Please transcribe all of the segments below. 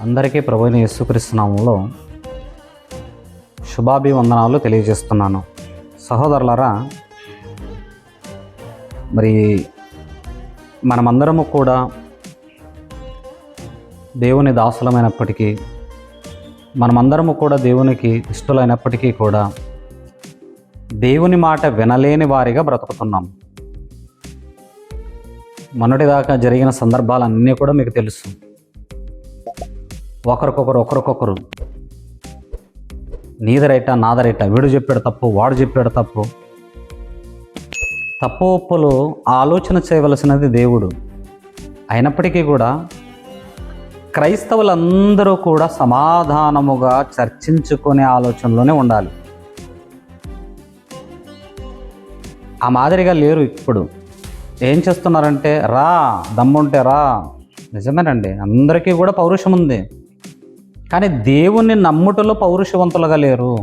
అందరికీ ప్రభుని యేసుక్రీస్తునామంలో శుభాభివందనాలు తెలియజేస్తున్నాను. సహోదరులరా మరి మనమందరము కూడా దేవుని దాసులమైనప్పటికీ మనమందరము కూడా దేవునికి ఇష్టలైనప్పటికీ కూడా దేవుని మాట వినలేని వారిగా బ్రతుకుతున్నాం. మొన్నటిదాకా జరిగిన సందర్భాలన్నీ కూడా మీకు తెలుసు. ఒకరికొకరు ఒకరికొకరు. నీదరైట నాదరైట వీడు చెప్పాడు తప్పు వాడు చెప్పాడు తప్పు. తప్పు ఒప్పులు ఆలోచన చేయవలసినది దేవుడు. అయినప్పటికీ కూడా క్రైస్తవులందరూ కూడా సమాధానముగా చర్చించుకునే ఆలోచనలోనే ఉండాలి. ఆ మాదిరిగా లేరు ఇప్పుడు. ఏం చేస్తున్నారంటే రా దమ్ముంటే రా. నిజమేనండి అందరికీ కూడా పౌరుషం ఉంది కానీ దేవుణ్ణి నమ్ముటలో పౌరుషవంతులుగా లేరు.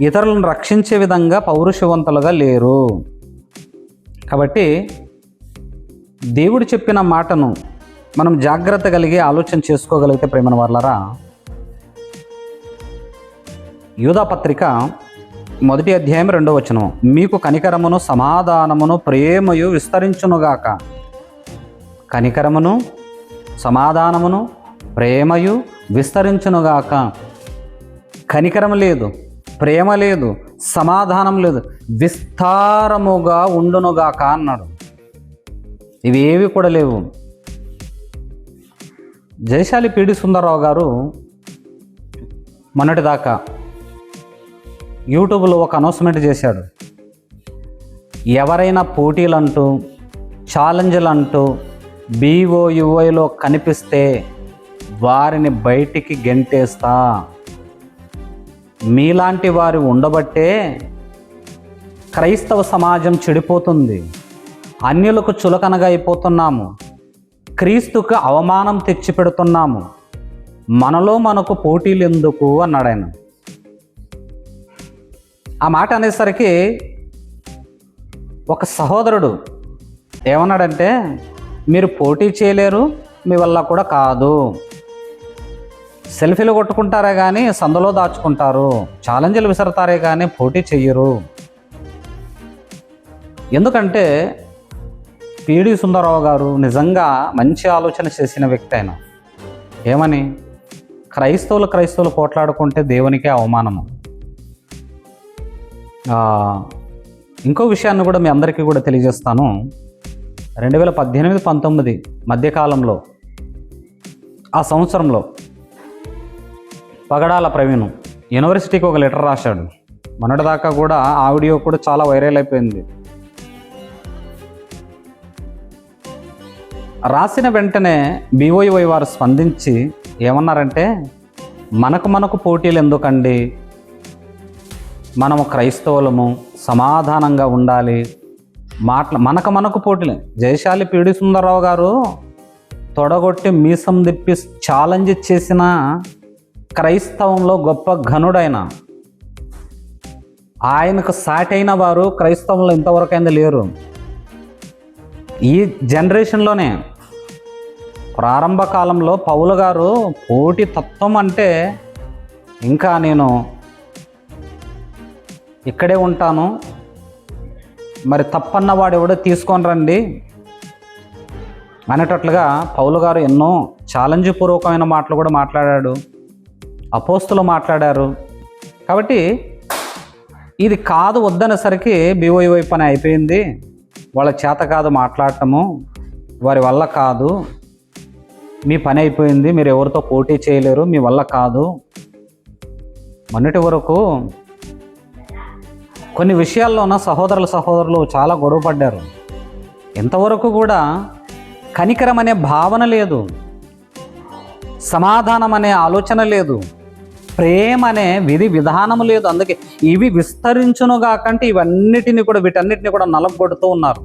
ఇతరులను రక్షించే విధంగా పౌరుషవంతులుగా లేరు. కాబట్టి దేవుడు చెప్పిన మాటను మనం జాగ్రత్త కలిగి ఆలోచన చేసుకోగలిగితే ప్రేమన వాళ్ళరా యూదా పత్రిక మొదటి అధ్యాయం రెండో వచనం మీకు కనికరమును సమాధానమును ప్రేమయు విస్తరించునుగాక. కనికరమును సమాధానమును ప్రేమయు విస్తరించునుగాక. కనికరం లేదు ప్రేమ లేదు సమాధానం లేదు విస్తారముగా ఉండునుగాక అన్నాడు. ఇవేవి కూడా లేవు. జయశాలి పీడి సుందరరావు గారు మొన్నటిదాకా యూట్యూబ్లో ఒక అనౌన్స్మెంట్ చేశాడు. ఎవరైనా పోటీలు అంటూ ఛాలెంజ్లు అంటూ బీఓయుఐలో కనిపిస్తే వారిని బయటికి గెంటేస్తా. మీలాంటి వారు ఉండబట్టే క్రైస్తవ సమాజం చెడిపోతుంది. అన్యులకు చులకనగా అయిపోతున్నాము. క్రీస్తుకు అవమానం తెచ్చిపెడుతున్నాము. మనలో మనకు పోటీలు ఎందుకు అన్నాడు ఆయన ఆ మాట అనేసరికి ఒక సహోదరుడు ఏమన్నాడంటే మీరు పోటీ చేయలేరు మీ వల్ల కూడా కాదు. సెల్ఫీలు కొట్టుకుంటారే కానీ సందులో దాచుకుంటారు. ఛాలెంజ్లు విసరతారే కానీ పోటీ చెయ్యరు. ఎందుకంటే పిడి సుందరరావు గారు నిజంగా మంచి ఆలోచన చేసిన వ్యక్తి ఆయన. ఏమని? క్రైస్తవులు క్రైస్తవులు పోట్లాడుకుంటే దేవునికే అవమానము. ఇంకో విషయాన్ని కూడా మీ అందరికీ కూడా తెలియజేస్తాను. రెండు వేల పద్దెనిమిది పంతొమ్మిది మధ్యకాలంలో ఆ సంవత్సరంలో పగడాల ప్రవీణ్. యూనివర్సిటీకి ఒక లెటర్ రాశాడు. మొన్నటిదాకా కూడా ఆ ఆడియో కూడా చాలా వైరల్ అయిపోయింది. రాసిన వెంటనే బీఓఈవై వారు స్పందించి ఏమన్నారంటే మనకు మనకు పోటీలు ఎందుకండి? మనము క్రైస్తవులము సమాధానంగా ఉండాలి. మాట్ల మనకు మనకు పోటీలు. జయశాలి పీడి సుందరరావు గారు తొడగొట్టి మీసం తిప్పి ఛాలెంజ్ చేసిన క్రైస్తవంలో గొప్ప ఘనుడైన. ఆయనకు సాటైన వారు క్రైస్తవంలో ఇంతవరకైనా లేరు. ఈ జనరేషన్లోనే ప్రారంభ కాలంలో పౌలు గారు పోటీ తత్వం అంటే ఇంకా నేను ఇక్కడే ఉంటాను. మరి తప్పన్న వాడు ఎవడో తీసుకొని రండి అనేటట్లుగా పౌలు గారు ఎన్నో ఛాలెంజ్ పూర్వకమైన మాటలు కూడా మాట్లాడాడు. అపోస్తులు మాట్లాడారు. కాబట్టి ఇది కాదు వద్దనేసరికి బీఓఈ పని అయిపోయింది. వాళ్ళ చేత కాదు మాట్లాడటము వారి వల్ల కాదు. మీ పని అయిపోయింది మీరు ఎవరితో పోటీ చేయలేరు మీ వల్ల కాదు. మొన్నటి వరకు కొన్ని విషయాల్లోన సహోదరుల సహోదరులు చాలా గొడవ పడ్డారు. ఇంతవరకు కూడా కనికరం అనే భావన లేదు. సమాధానం అనే ఆలోచన లేదు. ప్రేమ అనే విధి విధానం లేదు. అందుకే ఇవి విస్తరించునుగా కాకంటే ఇవన్నిటిని కూడా వీటన్నిటిని కూడా నలగొడుతూ ఉన్నారు.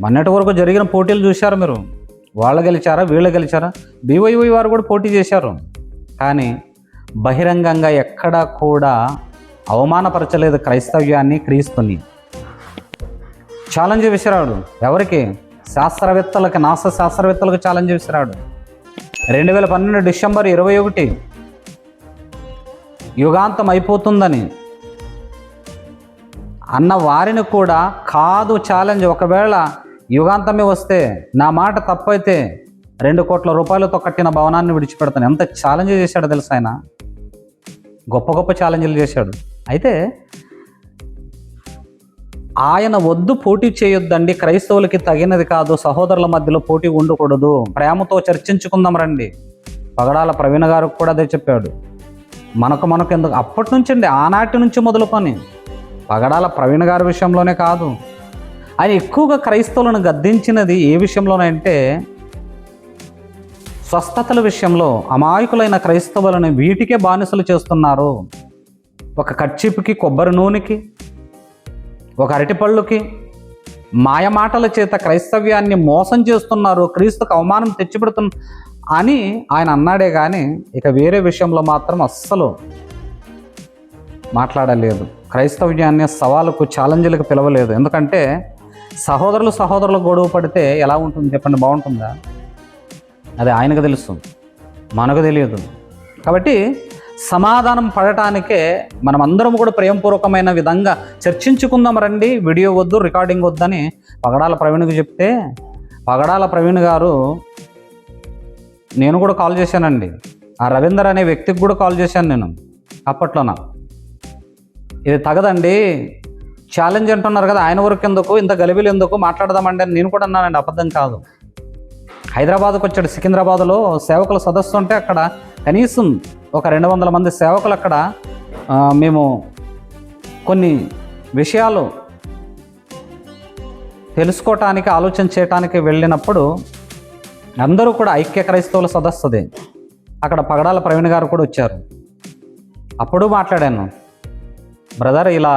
మొన్నటి వరకు జరిగిన పోటీలు చూశారు మీరు? వాళ్ళు గెలిచారా? వీళ్ళు గెలిచారా? బీవైవై వారు కూడా పోటీ చేశారు. కానీ బహిరంగంగా ఎక్కడా కూడా అవమానపరచలేదు క్రైస్తవ్యాన్ని క్రీస్తుని. ఛాలెంజ్ విసిరాడు ఎవరికి? శాస్త్రవేత్తలకి నాస శాస్త్రవేత్తలకు ఛాలెంజ్ విసిరాడు రెండు వేల పన్నెండు డిసెంబర్ ఇరవై ఒకటి యుగాంతం అయిపోతుందని. అన్న వారిని కూడా కాదు ఛాలెంజ్ ఒకవేళ యుగాంతమే వస్తే నా మాట తప్పైతే రెండు కోట్ల రూపాయలతో కట్టిన భవనాన్ని విడిచిపెడతాను. ఎంత ఛాలెంజ్ చేశాడో తెలుసు ఆయన? గొప్ప గొప్ప ఛాలెంజ్లు చేశాడు. అయితే ఆయన వద్దు పోటీ చేయొద్దండి. క్రైస్తవులకి తగినది కాదు. సహోదరుల మధ్యలో పోటీ ఉండకూడదు. ప్రేమతో చర్చించుకుందాం రండి. పగడాల ప్రవీణ గారు కూడా అదే చెప్పాడు. మనకు మనకు ఎందుకు? అప్పటి నుంచి అండి ఆనాటి నుంచి మొదలుకొని పగడాల ప్రవీణ గారి విషయంలోనే కాదు. ఆయన ఎక్కువగా క్రైస్తవులను గద్దించినది ఏ విషయంలోనంటే స్వస్థతల విషయంలో అమాయకులైన క్రైస్తవులను వీటికే బానిసలు చేస్తున్నారు. ఒక కర్చీపుకి కొబ్బరి నూనెకి ఒక అరటిపళ్ళుకి మాయమాటల చేత క్రైస్తవ్యాన్ని మోసం చేస్తున్నారు క్రీస్తుకు అవమానం తెచ్చిపెడుతున్న అని ఆయన అన్నాడే కానీ ఇక వేరే విషయంలో మాత్రం అస్సలు మాట్లాడలేదు. క్రైస్తవ్యాన్ని సవాలుకు ఛాలెంజ్లకు పిలవలేదు. ఎందుకంటే సహోదరులు సహోదరులు గొడవ పడితే ఎలా ఉంటుంది చెప్పండి బాగుంటుందా? అది ఆయనకు తెలుస్తుంది మనకు తెలియదు. కాబట్టి సమాధానం పడటానికే మనం అందరం కూడా ప్రేమపూర్వకమైన విధంగా చర్చించుకుందాం రండి. వీడియో వద్దు రికార్డింగ్ వద్దని పగడాల ప్రవీణ్కి చెప్తే పగడాల ప్రవీణ్ గారు నేను కూడా కాల్ చేశానండి. ఆ రవీందర్ అనే వ్యక్తికి కూడా కాల్ చేశాను నేను అప్పట్లోన. ఇది తగదండి. ఛాలెంజ్ అంటున్నారు కదా ఆయన వరకు ఎందుకు ఇంత గలిబిలు ఎందుకు మాట్లాడదామండి అని నేను కూడా అన్నానండి అబద్ధం కాదు. హైదరాబాద్కు వచ్చాడు సికింద్రాబాద్లో సేవకుల సదస్సు ఉంటే అక్కడ కనీసం ఒక రెండు వందల మంది సేవకులు అక్కడ మేము కొన్ని విషయాలు తెలుసుకోవటానికి ఆలోచన చేయటానికి వెళ్ళినప్పుడు అందరూ కూడా ఐక్య క్రైస్తవుల సదస్సుది. అక్కడ పగడాల ప్రవీణ్ గారు కూడా వచ్చారు. అప్పుడు మాట్లాడాను. బ్రదర్ ఇలా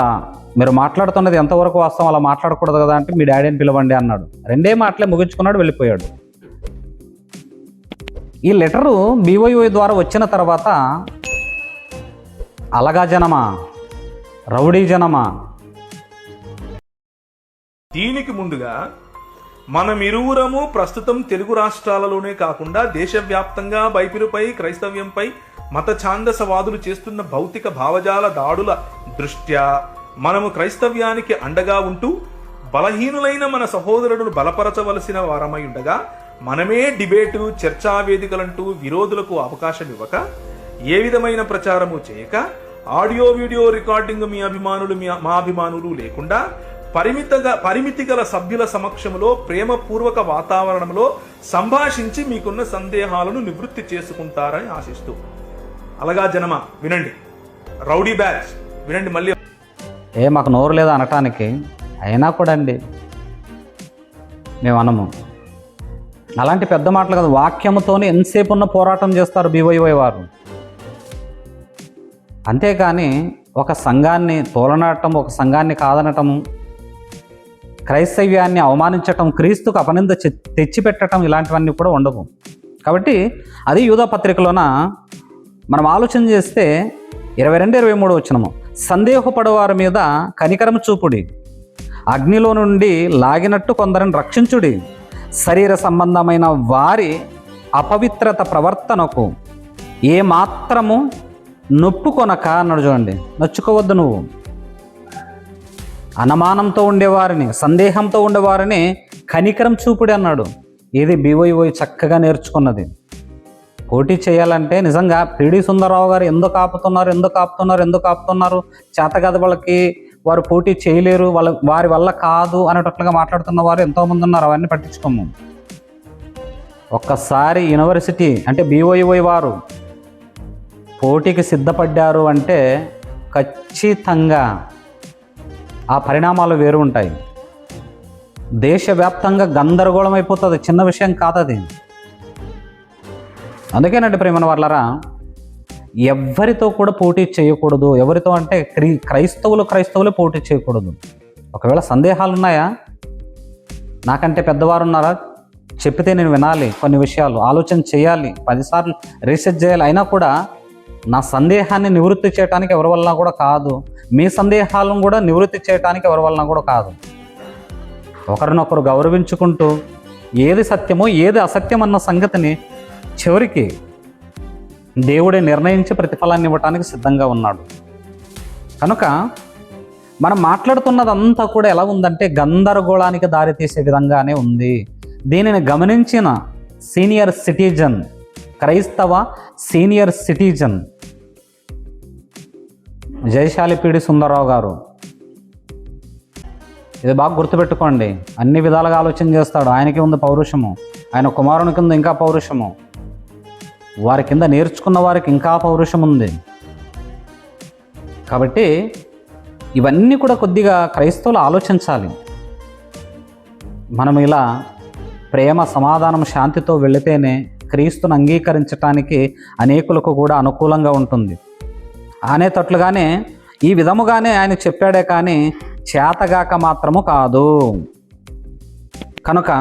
మీరు మాట్లాడుతున్నది ఎంతవరకు వాస్తవం? అలా మాట్లాడకూడదు కదా అంటే మీ డాడీని పిలవండి అన్నాడు. రెండే మాటలే ముగించుకున్నాడు వెళ్ళిపోయాడు. ఈ లెటరు బీవైఓ ద్వారా వచ్చిన తర్వాత అలగా జనమా? రౌడీ జనమా? దీనికి ముందుగా మనమిరువురము ప్రస్తుతం తెలుగు రాష్ట్రాలలోనే కాకుండా దేశవ్యాప్తంగా బైబిలుపై క్రైస్తవ్యంపై మత ఛాందసవాదులు చేస్తున్న భౌతిక భావజాల దాడుల దృష్ట్యా మనము క్రైస్తవ్యానికి అండగా ఉంటూ బలహీనులైన మన సహోదరులను బలపరచవలసిన వారమై ఉండగా మనమే డిబేటు చర్చా వేదికలంటూ విరోధులకు అవకాశం ఇవ్వక ఏ విధమైన ప్రచారము చేయక ఆడియో వీడియో రికార్డింగ్ మీ అభిమానులు మీ మా అభిమానులు లేకుండా పరిమితగా పరిమితి గల సభ్యుల సమక్షంలో ప్రేమపూర్వక వాతావరణంలో సంభాషించి మీకున్న సందేహాలను నివృత్తి చేసుకుంటారని ఆశిస్తూ. అలాగా జనమ వినండి. రౌడీ బ్యాచ్ వినండి మళ్ళీ. ఏ మాకు నోరు లేదా అనటానికి? అయినా కూడా అండి మేము అనము అలాంటి పెద్ద మాటలు కాదు వాక్యముతోనే ఎంతసేపు ఉన్న పోరాటం చేస్తారు బీవైవై వారు. అంతేకాని ఒక సంఘాన్ని తోలనాడటం ఒక సంఘాన్ని కాదనటం క్రైస్తవ్యాన్ని అవమానించటం క్రీస్తుకు అపనింద తెచ్చిపెట్టడం ఇలాంటివన్నీ కూడా ఉండవు. కాబట్టి అది యూదా పత్రికలోన మనం ఆలోచన చేస్తే ఇరవై రెండు ఇరవై మూడు వచ్చినము సందేహపడవారి మీద కనికరము చూపుడి అగ్నిలో నుండి లాగినట్టు కొందరిని రక్షించుడి. శరీర సంబంధమైన వారి అపవిత్రత ప్రవర్తనకు ఏమాత్రము నొప్పుకొనక అన్నాడు చూడండి నొచ్చుకోవద్దు నువ్వు. అనుమానంతో ఉండేవారిని సందేహంతో ఉండేవారిని కనికరం చూపుడి అన్నాడు. ఇది బీవోయి చక్కగా నేర్చుకున్నది. పోటీ చేయాలంటే నిజంగా పిడి సుందరరావు గారు ఎందుకు ఆపుతున్నారు ఎందుకు ఆపుతున్నారు ఎందుకు ఆపుతున్నారు చేతగదవలకి వాళ్ళకి వారు పోటీ చేయలేరు వాళ్ళ వారి వల్ల కాదు అనేటట్లుగా మాట్లాడుతున్న వారు ఎంతోమంది ఉన్నారు అవన్నీ పట్టించుకోము. ఒక్కసారి యూనివర్సిటీ అంటే బీఓఈఓ వారు పోటీకి సిద్ధపడ్డారు అంటే ఖచ్చితంగా ఆ పరిణామాలు వేరు ఉంటాయి. దేశవ్యాప్తంగా గందరగోళం అయిపోతుంది. చిన్న విషయం కాదది. అందుకేనండి ప్రేమన వాళ్ళరా ఎవరితో కూడా పోటీ చేయకూడదు. ఎవరితో అంటే క్రీ క్రైస్తవులు క్రైస్తవులు పోటీ చేయకూడదు. ఒకవేళ సందేహాలు ఉన్నాయా నాకంటే పెద్దవారు ఉన్నారా చెప్పితే నేను వినాలి కొన్ని విషయాలు. ఆలోచన చేయాలి. పదిసార్లు రీసెర్చ్ చేయాలి. అయినా కూడా నా సందేహాన్ని నివృత్తి చేయడానికి ఎవరి వలన కూడా కాదు. మీ సందేహాలను కూడా నివృత్తి చేయడానికి ఎవరి వలన కూడా కాదు. ఒకరినొకరు గౌరవించుకుంటూ ఏది సత్యమో ఏది అసత్యం అన్న సంగతిని చివరికి దేవుడే నిర్ణయించి ప్రతిఫలాన్ని ఇవ్వటానికి సిద్ధంగా ఉన్నాడు. కనుక మనం మాట్లాడుతున్నదంతా కూడా ఎలా ఉందంటే గందరగోళానికి దారితీసే విధంగానే ఉంది. దీనిని గమనించిన సీనియర్ సిటిజన్ క్రైస్తవ సీనియర్ సిటిజన్ జయశాలిపీడి సుందరరావు గారు. ఇది బాగా గుర్తుపెట్టుకోండి. అన్ని విధాలుగా ఆలోచన చేస్తాడు. ఆయనకి ఉంది పౌరుషము. ఆయన కుమారుని కింద ఇంకా పౌరుషము. వారి కింద నేర్చుకున్న వారికి ఇంకా పౌరుషం ఉంది. కాబట్టి ఇవన్నీ కూడా కొద్దిగా క్రైస్తవులు ఆలోచించాలి. మనం ఇలా ప్రేమ సమాధానం శాంతితో వెళితేనే క్రీస్తును అంగీకరించటానికి అనేకులకు కూడా అనుకూలంగా ఉంటుంది. అనేటట్లుగానే ఈ విధముగానే ఆయన చెప్పాడే కానీ చేతగాక మాత్రము కాదు. కనుక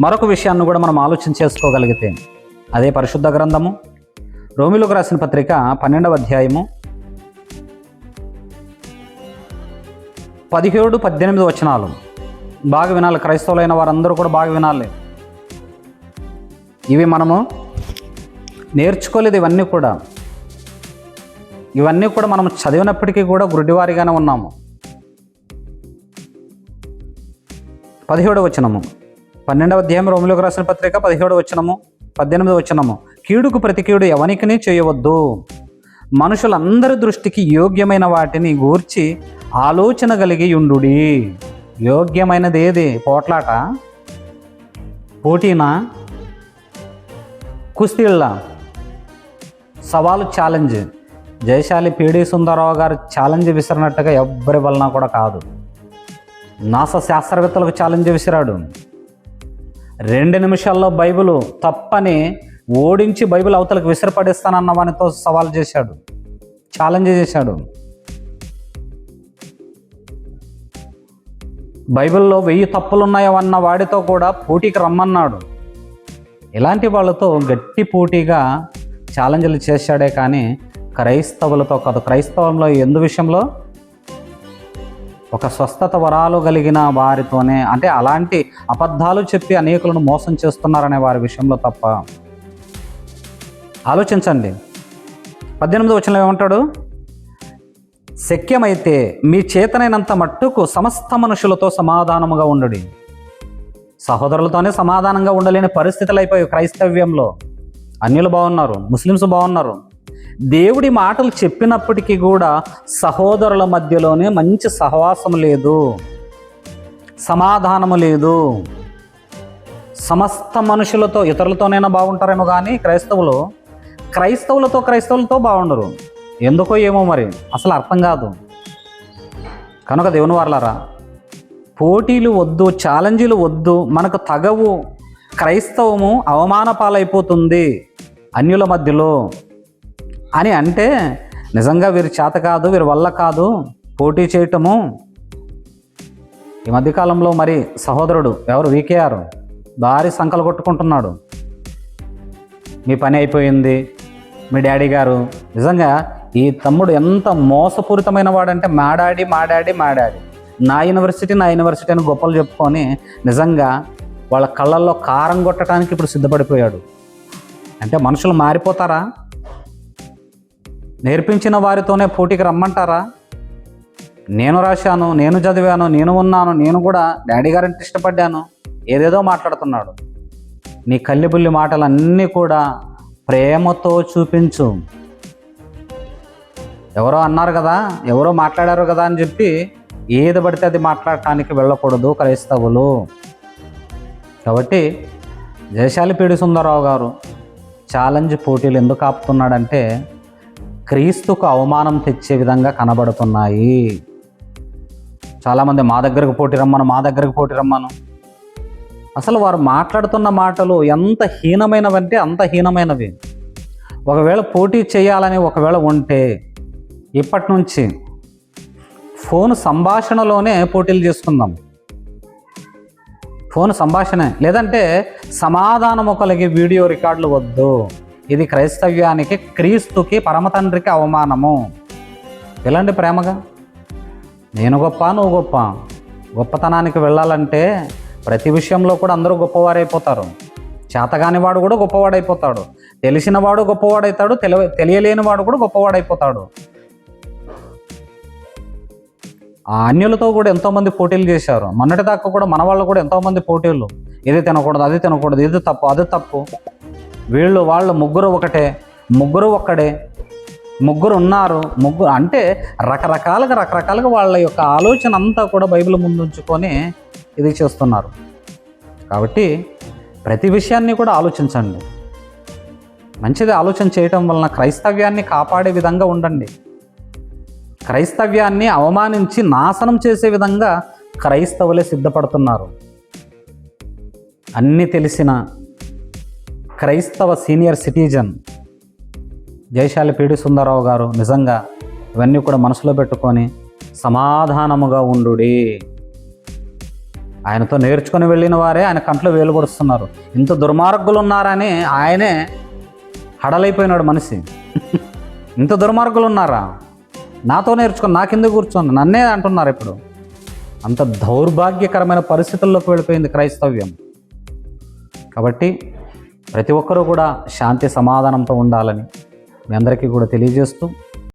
మరొక విషయాన్ని కూడా మనం ఆలోచన చేసుకోగలిగితే అదే పరిశుద్ధ గ్రంథము. రోమిలకు రాసిన పత్రిక పన్నెండవ అధ్యాయము. పదిహేడు పద్దెనిమిది వచనాలు. బాగా వినాలి క్రైస్తవులైన వారందరూ కూడా బాగా వినాలి. ఇవి మనము నేర్చుకోలేదు ఇవన్నీ కూడా. ఇవన్నీ కూడా మనం చదివినప్పటికీ కూడా గురుడివారిగానే ఉన్నాము. పదిహేడు వచనము. పన్నెండవ అధ్యాయం రోమిలోకి రాసిన పత్రిక పదిహేడు వచనము. పద్దెనిమిది వచనము. కీడుకు ప్రతి కీడు ఎవనికిని చేయవద్దు. మనుషులందరి దృష్టికి యోగ్యమైన వాటిని గూర్చి ఆలోచన కలిగి ఉండు యోగ్యమైనది ఏది? పోట్లాట? పోటీనా? కుస్తీళ్ళ సవాలు ఛాలెంజ్. జయశాలి పీడి సుందరరావు గారు ఛాలెంజ్ విసిరినట్టుగా ఎవ్వరి వలన కూడా కాదు. నాసా శాస్త్రవేత్తలకు ఛాలెంజ్ విసిరాడు. రెండు నిమిషాల్లో బైబిల్ తప్పని ఓడించి బైబిల్ అవతలకు విసిరపడిస్తానన్న వానితో సవాల్ చేశాడు. ఛాలెంజ్ చేశాడు. బైబిల్లో వెయ్యి తప్పులు ఉన్నాయన్న వాడితో కూడా పోటీకి రమ్మన్నాడు. ఇలాంటి వాళ్ళతో గట్టి పోటీగా ఛాలెంజ్లు చేశాడే కానీ క్రైస్తవులతో కాదు. క్రైస్తవంలో ఎందు విషయంలో? ఒక స్వస్థత వరాలు కలిగిన వారితోనే అంటే అలాంటి అబద్ధాలు చెప్పి అనేకులను మోసం చేస్తున్నారనే వారి విషయంలో తప్ప. ఆలోచించండి. పద్దెనిమిది వచ్చిన ఏమంటాడు? శక్యమైతే మీ చేతనైనంత మట్టుకు సమస్త మనుషులతో సమాధానముగా ఉండడి. సహోదరులతోనే సమాధానంగా ఉండలేని పరిస్థితులు అయిపోయాయి క్రైస్తవ్యంలో. అన్యులు బాగున్నారు ముస్లిమ్స్ బాగున్నారు దేవుడి మాటలు చెప్పినప్పటికీ కూడా సహోదరుల మధ్యలోనే మంచి సహవాసం లేదు సమాధానము లేదు. సమస్త మనుషులతో ఇతరులతోనైనా బాగుంటారేమో కానీ క్రైస్తవులు క్రైస్తవులతో క్రైస్తవులతో బాగుండరు. ఎందుకో ఏమో మరి అసలు అర్థం కాదు. కనుక దేవుని వారలారా పోటీలు వద్దు ఛాలెంజీలు వద్దు మనకు తగవు క్రైస్తవము అవమాన పాలైపోతుంది అన్యుల మధ్యలో. అని అంటే నిజంగా వీరి చేత కాదు వీరి వల్ల కాదు పోటీ చేయటము. ఈ మధ్యకాలంలో మరి సహోదరుడు ఎవరు? వీకేఆర్. భారీ సంకలు కొట్టుకుంటున్నాడు. మీ పని అయిపోయింది మీ డాడీ గారు. నిజంగా ఈ తమ్ముడు ఎంత మోసపూరితమైన వాడంటే మా డాడీ మా డాడీ మా డాడీ. నా యూనివర్సిటీ నా యూనివర్సిటీ అని గొప్పలు చెప్పుకొని నిజంగా వాళ్ళ కళ్ళల్లో కారం కొట్టడానికి ఇప్పుడు సిద్ధపడిపోయాడు. అంటే మనుషులు మారిపోతారా? నేర్పించిన వారితోనే పోటీకి రమ్మంటారా? నేను రాశాను నేను చదివాను నేను ఉన్నాను నేను కూడా డాడీ గారంటే ఇష్టపడ్డాను. ఏదేదో మాట్లాడుతున్నాడు. నీ కల్లిబుల్లి మాటలన్నీ కూడా ప్రేమతో చూపించు. ఎవరో అన్నారు కదా ఎవరో మాట్లాడారు కదా అని చెప్పి ఏది పడితే అది మాట్లాడటానికి వెళ్ళకూడదు క్రైస్తవులు. కాబట్టి జయశాలిపేడి సుందరరావు గారు ఛాలెంజ్ పోటీలు ఎందుకు ఆపుతున్నాడంటే క్రీస్తుకు అవమానం తెచ్చే విధంగా కనబడుతున్నాయి. చాలామంది మా దగ్గరకు పోటీ రమ్మను మా దగ్గరకు పోటీ రమ్మను. అసలు వారు మాట్లాడుతున్న మాటలు ఎంత హీనమైనవంటే అంత హీనమైనవి. ఒకవేళ పోటీ చేయాలని ఒకవేళ ఉంటే ఇప్పటి నుంచి ఫోన్ సంభాషణలోనే పోటీలు చేసుకుందాం. ఫోన్ సంభాషణ. లేదంటే సమాధానం కలిగి వీడియో రికార్డులు వద్దు. ఇది క్రైస్తవ్యానికి క్రీస్తుకి పరమతండ్రికి అవమానము. ఇలాంటి ప్రేమగా? నేను గొప్ప నువ్వు గొప్ప. గొప్పతనానికి వెళ్ళాలంటే ప్రతి విషయంలో కూడా అందరూ గొప్పవారైపోతారు. చేతగాని వాడు కూడా గొప్పవాడైపోతాడు. తెలిసినవాడు గొప్పవాడైతాడు తెలి తెలియలేని వాడు కూడా గొప్పవాడైపోతాడు. ఆ అన్యులతో కూడా ఎంతోమంది పోటీలు చేశారు. మొన్నటి దాకా కూడా మన వాళ్ళు కూడా ఎంతోమంది పోటీలు. ఇది తినకూడదు అది తినకూడదు ఇది తప్పు అది తప్పు. వీళ్ళు వాళ్ళు ముగ్గురు ఒకటే ముగ్గురు ఒక్కడే ముగ్గురు ఉన్నారు ముగ్గురు అంటే రకరకాలుగా రకరకాలుగా వాళ్ళ యొక్క ఆలోచన అంతా కూడా బైబిల్ ముందుంచుకొని ఇది చేస్తున్నారు. కాబట్టి ప్రతి విషయాన్ని కూడా ఆలోచించండి. మంచిది ఆలోచన చేయటం వలన క్రైస్తవ్యాన్ని కాపాడే విధంగా ఉండండి. క్రైస్తవ్యాన్ని అవమానించి నాశనం చేసే విధంగా క్రైస్తవులే సిద్ధపడుతున్నారు. అన్నీ తెలిసిన క్రైస్తవ senior citizen Jayasali PD Sundararao గారు నిజంగా ఇవన్నీ కూడా మనసులో పెట్టుకొని సమాధానముగా ఉండు ఆయనతో నేర్చుకుని వెళ్ళిన వారే ఆయన కంట్లో వేలుగొడుస్తున్నారు ఇంత దుర్మార్గులు ఉన్నారని ఆయనే హడలైపోయినాడు మనిషి. ఇంత దుర్మార్గులు ఉన్నారా నాతో నేర్చుకుని నా కింద కూర్చోండి. నన్నే అంటున్నారు ఇప్పుడు. అంత దౌర్భాగ్యకరమైన పరిస్థితుల్లోకి వెళ్ళిపోయింది క్రైస్తవ్యం. కాబట్టి ప్రతి ఒక్కరూ కూడా శాంతి సమాధానంతో ఉండాలని మీ అందరికీ కూడా తెలియజేస్తూ